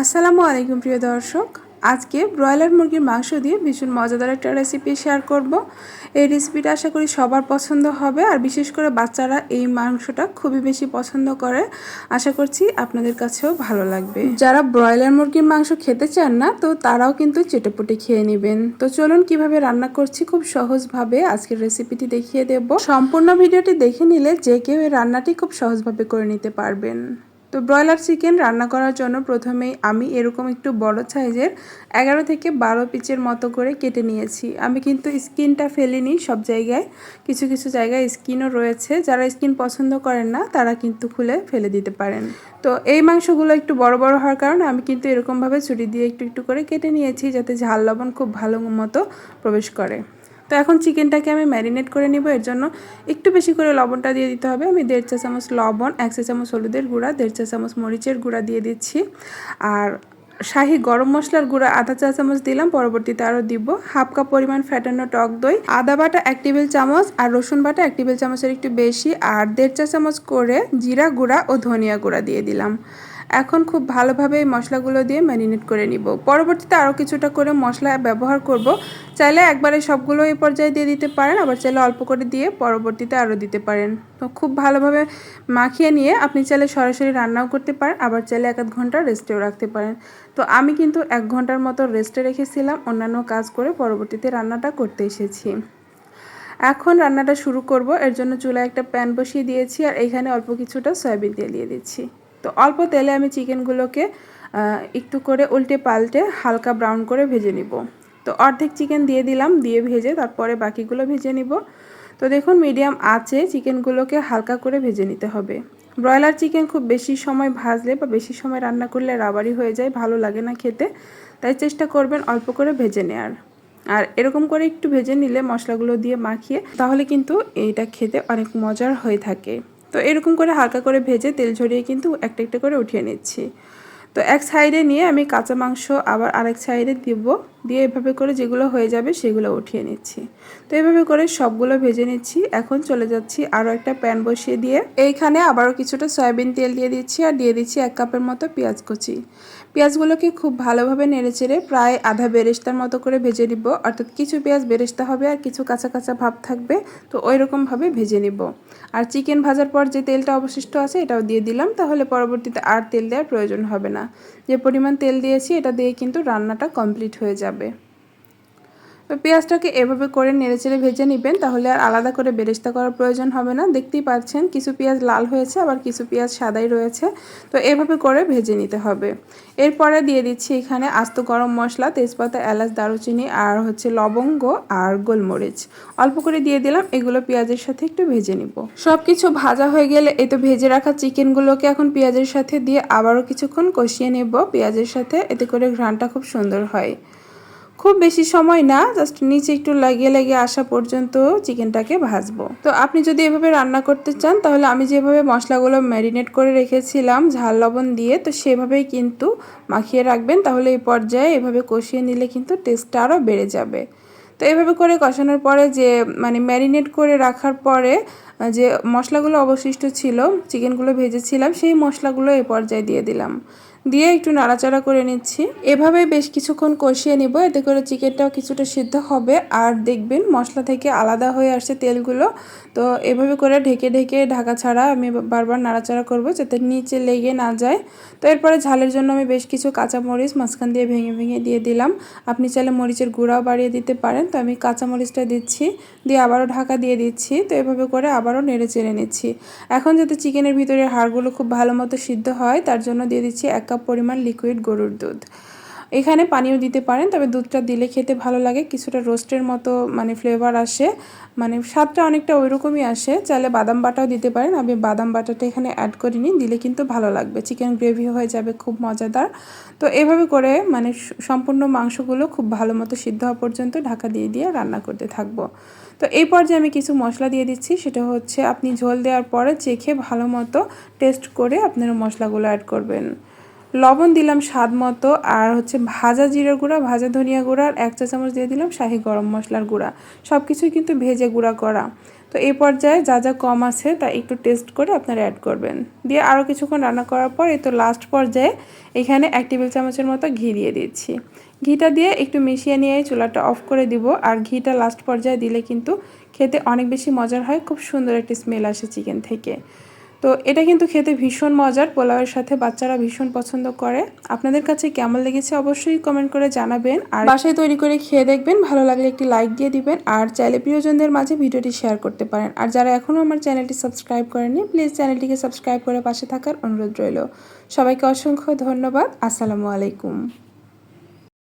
আসসালামু আলাইকুম প্রিয় দর্শক। আজকে ব্রয়লার মুরগির মাংস দিয়ে ভীষণ মজাদার একটা রেসিপি শেয়ার করব। এই রেসিপিটা আশা করি সবার পছন্দ হবে, আর বিশেষ করে বাচ্চারা এই মাংসটা খুবই বেশি পছন্দ করে। আশা করছি আপনাদের কাছেও ভালো লাগবে। যারা ব্রয়লার মুরগির মাংস খেতে চান না, তো তারাও কিন্তু চেটেপুটে খেয়ে নেবেন। তো চলুন কীভাবে রান্না করছি খুব সহজভাবে আজকের রেসিপিটি দেখিয়ে দেব। সম্পূর্ণ ভিডিওটি দেখে নিলে যে কেউ এই রান্নাটি খুব সহজভাবে করে নিতে পারবেন। তো ব্রয়লার চিকেন রান্না করার জন্য প্রথমেই আমি এরকম একটু বড় সাইজের এগারো থেকে বারো পিচের মতো করে কেটে নিয়েছি। আমি কিন্তু স্কিনটা ফেলিনি সব জায়গায়। কিছু কিছু জায়গায় স্কিনও রয়েছে। যারা স্কিন পছন্দ করেন না, তারা কিন্তু খুলে ফেলে দিতে পারেন। তো এই মাংসগুলো একটু বড় বড় হওয়ার কারণে আমি কিন্তু এরকমভাবে ছুরি দিয়ে একটু একটু করে কেটে নিয়েছি যাতে ঝাল লবণ খুব ভালো মতো প্রবেশ করে। তো এখন চিকেনটাকে আমি ম্যারিনেট করে নিব। এর জন্য একটু বেশি করে লবণটা দিয়ে দিতে হবে। আমি দেড় চা চামচ লবণ, এক চা চামচ হলুদের গুঁড়া, দেড় চা চামচ মরিচের গুঁড়া দিয়ে দিচ্ছি। আর শাহি গরম মশলার গুঁড়া আধা চা চামচ দিলাম, পরবর্তীতে আরও দিব হাফ কাপ পরিমাণ ফ্যাটানো টক দই, আদা বাটা এক টেবিল চামচ আর রসুন বাটা এক টেবিল চামচের একটু বেশি, আর দেড় চা চামচ করে জিরা গুঁড়া ও ধনিয়া গুঁড়া দিয়ে দিলাম। এখন খুব ভালোভাবে এই মশলাগুলো দিয়ে ম্যারিনেট করে নিব। পরবর্তীতে আরও কিছুটা করে মশলা ব্যবহার করব। চাইলে একবারে সবগুলো এই পর্যায়ে দিয়ে দিতে পারেন, আবার চাইলে অল্প করে দিয়ে পরবর্তীতে আরও দিতে পারেন। তো খুব ভালোভাবে মাখিয়ে নিয়ে আপনি চাইলে সরাসরি রান্নাও করতে পারেন, আবার চাইলে এক আধ ঘণ্টা রেস্টেও রাখতে পারেন। তো আমি কিন্তু এক ঘণ্টার মতো রেস্টে রেখেছিলাম, অন্যান্য কাজ করে পরবর্তীতে রান্নাটা করতে এসেছি। এখন রান্নাটা শুরু করব, এর জন্য চুলায় একটা প্যান বসিয়ে দিয়েছি, আর এইখানে অল্প কিছুটা সয়াবিন তেল দিয়ে দিচ্ছি। তো অল্প তেলে আমি চিকেনগুলোকে একটু করে উল্টে পাল্টে হালকা ব্রাউন করে ভেজে নিব। তো অর্ধেক চিকেন দিয়ে দিলাম, দিয়ে ভেজে তারপরে বাকিগুলো ভেজে নিব। তো দেখুন, মিডিয়াম আছে চিকেনগুলোকে হালকা করে ভেজে নিতে হবে। ব্রয়লার চিকেন খুব বেশি সময় ভাজলে বা বেশি সময় রান্না করলে রাবারি হয়ে যায়, ভালো লাগে না খেতে। তাই চেষ্টা করবেন অল্প করে ভেজে নেওয়ার আর এরকম করে একটু ভেজে নিলে মশলাগুলো দিয়ে মাখিয়ে, তাহলে কিন্তু এইটা খেতে অনেক মজার হয়ে থাকে। তো এরকম করে হালকা করে ভেজে তেল ঝরিয়ে কিন্তু একটা একটা করে উঠিয়ে নিচ্ছি। তো এক সাইডে নিয়ে আমি কাঁচা মাংস আবার আরেক সাইডে দিব, দিয়ে এভাবে করে যেগুলো হয়ে যাবে সেগুলো উঠিয়ে নিচ্ছি। তো এভাবে করে সবগুলো ভেজে নিচ্ছি। এখন চলে যাচ্ছি আরও একটা প্যান বসিয়ে দিয়ে। এইখানে আবারও কিছুটা সয়াবিন তেল দিয়ে দিচ্ছি আর দিয়ে দিচ্ছি এক কাপের মতো পেঁয়াজ কুচি। পেঁয়াজগুলোকে খুব ভালোভাবে নেড়েচেড়ে প্রায় আধা বেরেস্তার মতো করে ভেজে নিব। অর্থাৎ কিছু পেঁয়াজ বেরেস্তা হবে আর কিছু কাঁচা কাঁচা ভাব থাকবে, তো ওই রকমভাবে ভেজে নিব। আর চিকেন ভাজার পর যে তেলটা অবশিষ্ট আছে এটাও দিয়ে দিলাম, তাহলে পরবর্তীতে আর তেল দেওয়ার প্রয়োজন হবে না। যে পরিমাণ তেল দিয়েছি, এটা দিয়ে কিন্তু রান্নাটা কমপ্লিট হয়ে যাবে। তো পেঁয়াজটাকে এভাবে করে নেড়েচেড়ে ভেজে নেবেন, তাহলে আর আলাদা করে বেরেস্তা করার প্রয়োজন হবে না। দেখতেই পাচ্ছেন কিছু পেঁয়াজ লাল হয়েছে, আবার কিছু পেঁয়াজ সাদাই রয়েছে। তো এভাবে করে ভেজে নিতে হবে। এরপরে দিয়ে দিচ্ছি এখানে আস্ত গরম মশলা, তেজপাতা, এলাচ, দারুচিনি আর হচ্ছে লবঙ্গ আর গোলমরিচ। অল্প করে দিয়ে দিলাম, এগুলো পেঁয়াজের সাথে একটু ভেজে নিব। সব কিছু ভাজা হয়ে গেলে এই তো ভেজে রাখা চিকেনগুলোকে এখন পেঁয়াজের সাথে দিয়ে আবারও কিছুক্ষণ কষিয়ে নেব। পেঁয়াজের সাথে এতে করে ঘ্রানটা খুব সুন্দর হয়। খুব বেশি সময় না জাস্ট নিচে একটু লাগিয়ে লাগিয়ে আসা পর্যন্ত চিকেনটাকে ভাজবো। তো আপনি যদি এভাবে রান্না করতে চান, তাহলে আমি যেভাবে মশলাগুলো ম্যারিনেট করে রেখেছিলাম, ঝাল লবণ দিয়ে, তো সেভাবেই কিন্তু মাখিয়ে রাখবেন, তাহলে এই পর্যায়ে এভাবে কষিয়ে নিলে কিন্তু টেস্টটা আরও বেড়ে যাবে। তো এভাবে করে কষানোর পরে যে মানে ম্যারিনেট করে রাখার পরে, যে মশলাগুলো অবশিষ্ট ছিল, চিকেনগুলো ভেজেছিলাম, সেই মশলাগুলো এ পর্যায়ে দিয়ে দিলাম। দিয়ে একটু নাড়াচাড়া করে নিচ্ছি। এভাবে বেশ কিছুক্ষণ কষিয়ে নিব। এতে করে চিকেনটাও কিছুটা সিদ্ধ হবে। আর দেখবেন, মশলা থেকে আলাদা হয়ে আসছে তেলগুলো। তো এভাবে করে ঢেকে ঢেকে ঢাকা ছাড়া আমি বারবার নাড়াচাড়া করব যাতে নিচে লেগে না যায়। তো এরপরে ঝালের জন্য আমি বেশ কিছু কাঁচা মরিচ মাঝখান দিয়ে ভেঙে ভেঙে দিয়ে দিলাম। আপনি চাইলে মরিচের গুঁড়াও বাড়িয়ে দিতে পারেন। তো আমি কাঁচা মরিচটা দিচ্ছি। দিয়ে আবারও ঢাকা দিয়ে দিচ্ছি। তো এভাবে করে আবারও নেড়ে চেড়ে নিচ্ছি। এখন যাতে চিকেনের ভিতরে হাড়গুলো খুব ভালো মতো সিদ্ধ হয়, তার জন্য দিয়ে দিচ্ছি এক কাপ পরিমাণ লিকুইড গরুর দুধ। এখানে পানিও দিতে পারেন, তবে দুধটা দিলে খেতে ভালো লাগে, কিছুটা রোস্টের মতো মানে ফ্লেভার আসে। মানে স্বাদটা অনেকটা ওই রকমই আসে, চাইলে বাদাম বাটাও দিতে পারেন। আমি বাদাম বাটাটা এখানে অ্যাড করে করিনি, দিলে কিন্তু ভালো লাগবে। চিকেন গ্রেভি হয়ে যাবে, খুব মজাদার। তো এভাবে করে মানে সম্পূর্ণ মাংসগুলো খুব ভালো মতো সিদ্ধ হওয়া পর্যন্ত ঢাকা দিয়ে দিয়ে রান্না করতে থাকব। তো এই পর্যায়ে আমি কিছু মশলা দিয়ে দিচ্ছি, সেটা হচ্ছে আপনি ঝোল দেওয়ার পরে চেখে ভালো মতো টেস্ট করে আপনারা মশলাগুলো অ্যাড করবেন। লবণ দিলাম স্বাদ মতো, আর হচ্ছে ভাজা জিরের গুঁড়া, ভাজা ধনিয়া গুঁড়া, আর এক চা চামচ দিয়ে দিলাম শাহি গরম মশলার গুঁড়া। সব কিছুই কিন্তু ভেজে গুঁড়া করা। তো এই পর্যায়ে যা যা কম আছে তা একটু টেস্ট করে আপনারা অ্যাড করবেন। দিয়ে আরও কিছুক্ষণ রান্না করার পর, এই তো লাস্ট পর্যায়ে এখানে এক টেবিল চামচের মতো ঘি দিয়ে দিচ্ছি। ঘিটা দিয়ে একটু মিশিয়ে নিয়ে চুলাটা অফ করে দিব, আর ঘিটা লাস্ট পর্যায়ে দিলে কিন্তু খেতে অনেক বেশি মজার হয়, খুব সুন্দর একটি স্মেল আসে চিকেন থেকে। তো এটা কিন্তু খেতে ভীষণ মজার, পোলাওয়ের সাথে বাচ্চারা ভীষণ পছন্দ করে। আপনাদের কাছে কেমন লেগেছে অবশ্যই কমেন্ট করে জানাবেন। আর বাসায় তৈরি করে খেয়ে দেখবেন, ভালো লাগলে একটি লাইক দিয়ে দিবেন। আর চাইলে প্রিয়জনদের মাঝে ভিডিওটি শেয়ার করতে পারেন। আর যারা এখনও আমার চ্যানেলটি সাবস্ক্রাইব করেনি প্লিজ চ্যানেলটিকে সাবস্ক্রাইব করে পাশে থাকার অনুরোধ রইল। সবাইকে অসংখ্য ধন্যবাদ। আসসালামু আলাইকুম।